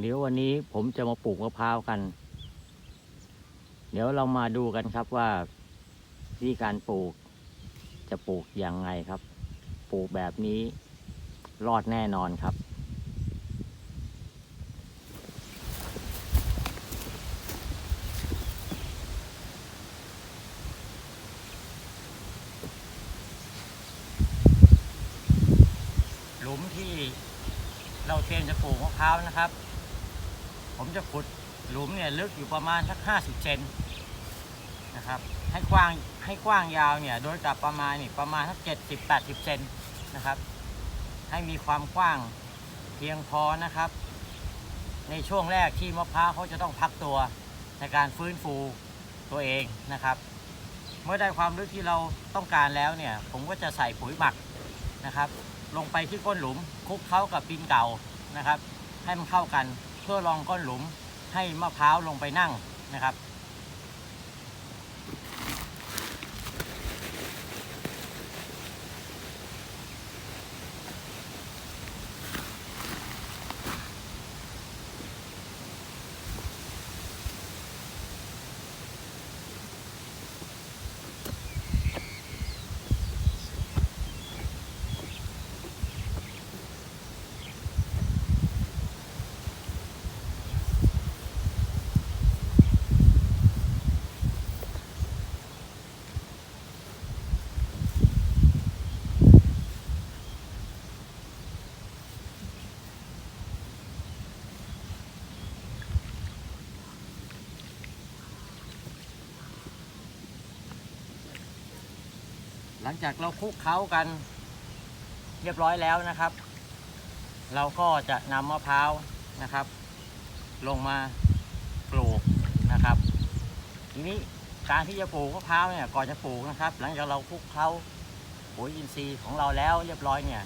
เดี๋ยววันนี้ผมจะมาปลูกมะพร้าวกัน เดี๋ยวเรามาดูกันครับว่าวิธีการปลูกจะปลูกอย่างไงครับ ปลูกแบบนี้รอดแน่นอนครับหลุมที่เราเตรียมจะปลูกมะพร้าวนะครับ ผมจะขุดหลุมเนี่ยลึกอยู่ประมาณสักห้าสิบเซนนะครับ ให้กว้างให้กว้างยาวเนี่ยโดยกับประมาณนี่ประมาณสักเจ็ดสิบแปดสิบเซนนะครับ ให้มีความกว้างเพียงพอนะครับ ในช่วงแรกที่มะพร้าวเขาจะต้องพักตัวในการฟื้นฟูตัวเองนะครับ เมื่อได้ความลึกที่เราต้องการแล้วเนี่ยผมก็จะใส่ปุ๋ยหมักนะครับ ลงไปที่ก้นหลุมคลุกเข้ากับดินเก่านะครับ ให้มันเข้ากัน เพื่อรองก้นหลุมให้มะพร้าวลงไปนั่งนะครับ หลังจากเราคลุกเคล้ากันเรียบร้อยแล้วนะครับ เราก็จะนำมะพร้าวนะครับ ลงมาปลูกนะครับ ทีนี้การที่จะปลูกมะพร้าวเนี่ยก่อนจะปลูกนะครับ หลังจากเราคลุกเคล้าปุ๋ยอินทรีย์ของเราแล้วเรียบร้อยเนี่ย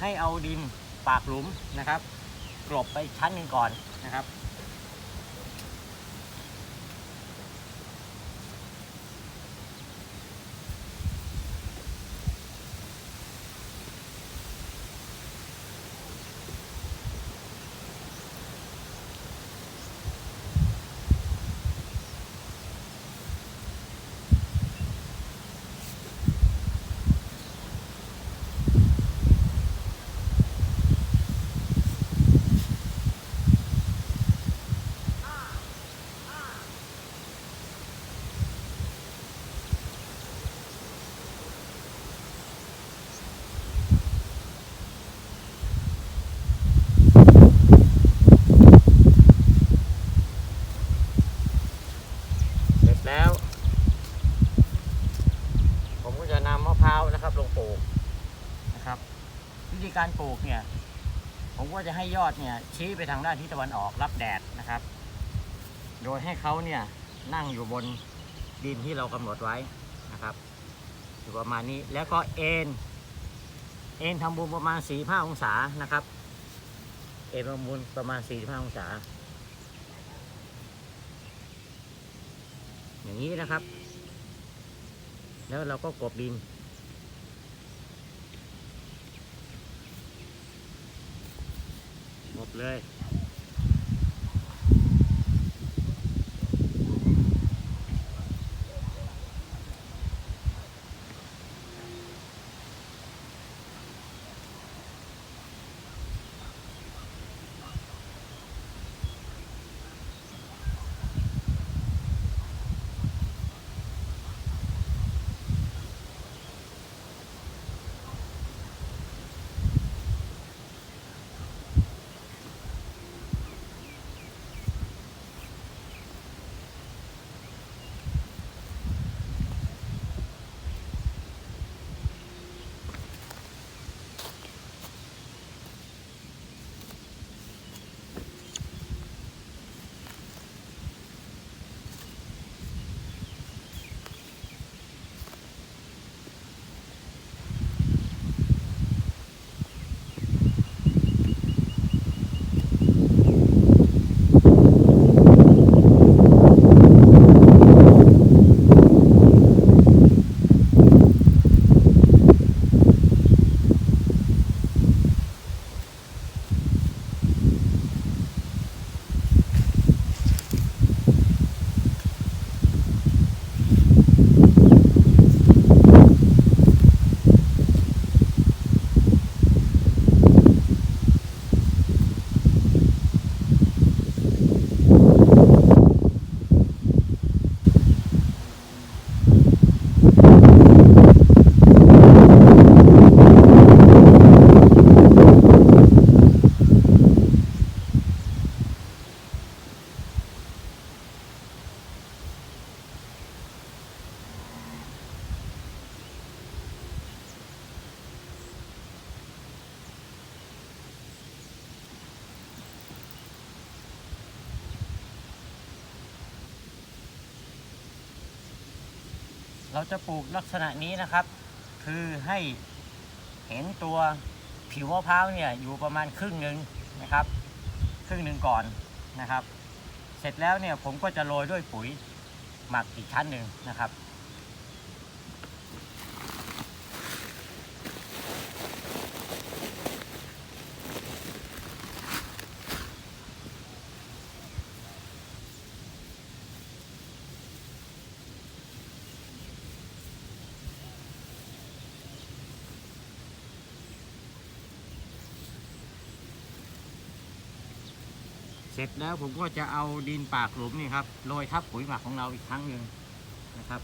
ให้เอาดินปากหลุมนะครับกลบไปชั้นหนึ่งก่อนนะครับ เสร็จแล้ว ผมก็ ข้าวนะครับ ลงปลูกนะครับ วิธีการปลูกเนี่ย ผมก็จะให้ยอดเนี่ยชี้ไปทางด้านทิศตะวันออกรับแดดนะครับ โดยให้เขาเนี่ยนั่งอยู่บนดินที่เรากำหนดไว้นะครับอยู่ประมาณนี้แล้วก็เอ็นเอ็นทำบุญประมาณ45องศานะครับ เอ็นทำบุญประมาณ45องศา อย่างนี้นะครับ แล้วเราก็กบดิน กลบ เลย เราจะปลูกลักษณะนี้นะครับ คือให้เห็นตัวผิวมะพร้าวเนี่ยอยู่ประมาณครึ่งหนึ่งนะครับ ครึ่งหนึ่งก่อนนะครับ เสร็จแล้วเนี่ยผมก็จะโรยด้วยปุ๋ยหมักอีกชั้นหนึ่งนะครับ เสร็จแล้วผมก็จะเอาดินปากหลุมนี่ครับโรยทับปุ๋ยหมักของเราอีกครั้งหนึ่งนะครับ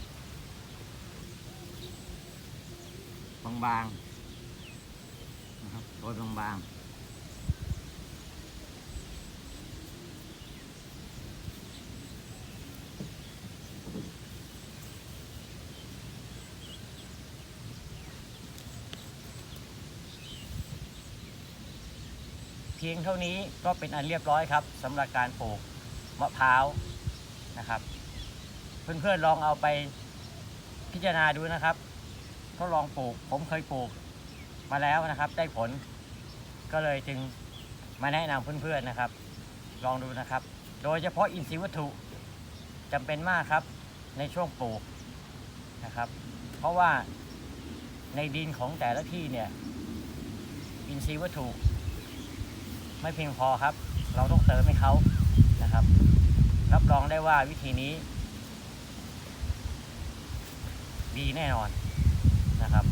บางๆนะครับโรยบางๆ พียงเท่านี้ก็เป็นอันเรียบร้อยครับสำหรับการปลูกมะพร้าวนะครับ เพื่อนๆลองเอาไปพิจารณาดูนะครับทดลองปลูก ผมเคยปลูกมาแล้วนะครับ ได้ผลก็เลยจึงมาแนะนำเพื่อนๆนะครับ ลองดูนะครับ โดยเฉพาะอินทรีย์วัตถุจำเป็นมากครับในช่วงปลูกนะครับ เพราะว่าในดินของแต่ละที่เนี่ยอินทรีย์วัตถุ ไม่เพียงพอครับ เราต้องเติมให้เขานะครับ รับรองได้ว่าวิธีนี้ ดีแน่นอนนะครับ